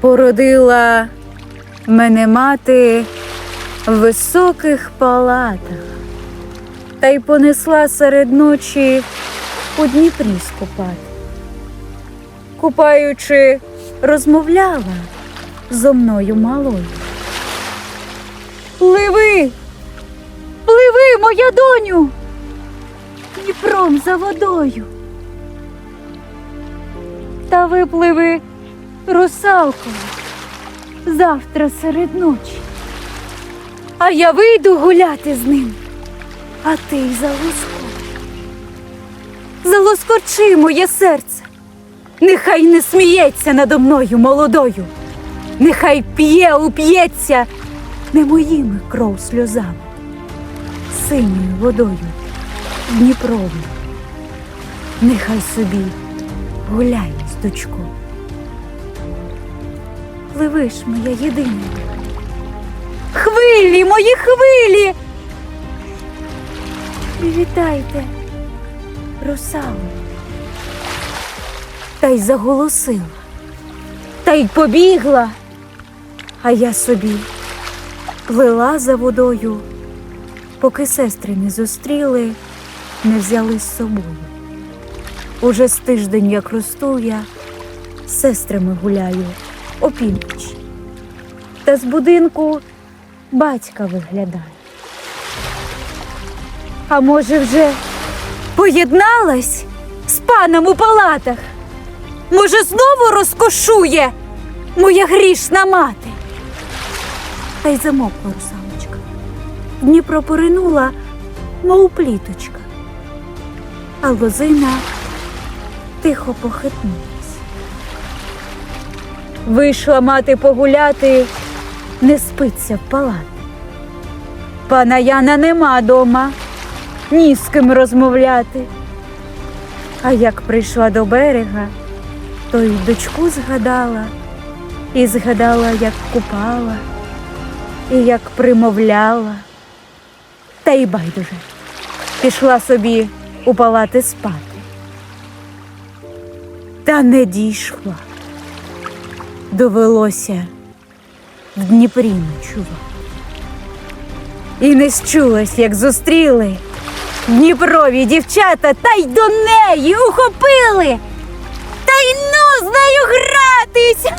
Породила мене мати в високих палатах та й понесла серед ночі у Дніпрі скупати. Купаючи, розмовляла зо мною малою. Пливи, пливи, моя доню, Дніпром за водою. Та випливи, русалко, завтра серед ночі. А я вийду гуляти з ним, а ти й залоскочи. Залоскочи моє серце, нехай не сміється надо мною молодою, нехай п'є, уп'ється не моїми кров сльозами, синьою водою Дніпровою. Нехай собі гуляє з дочкою. Пливиш, моя єдина. Хвилі, мої хвилі. Привітайте, русалу. Та й заголосила, та й побігла, а я собі плила за водою, поки сестри не зустріли, не взяли з собою. Уже з тиждень, як росту я, сестрами гуляю опівночі. Та з будинку батька виглядає. А може, вже поєдналась з паном у палатах? Може, знову розкошує моя грішна мати? Та й замокла русалочка. Дніпро поринула, мов пліточка, а лозина тихо похитнулась. Вийшла мати погуляти, не спиться в палаті. Пана Яна нема дома, ні з ким розмовляти. А як прийшла до берега, то й дочку згадала, і згадала, як купала, і як примовляла. Та й байдуже, пішла собі у палати спати. Та не дійшла. Довелося в Дніпрі ночувати. І не счулась, як зустріли Дніпрові дівчата та й до неї ухопили. Та й ну з нею гратись.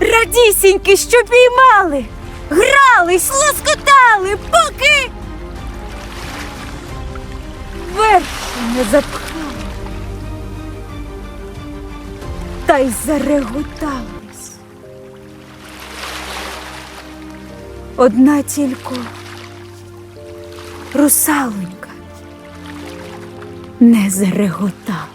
Радісіньки, що піймали, грались, лоскотали, поки верші не запхали. Та й зареготались. Одна тільки русалонька не зареготала.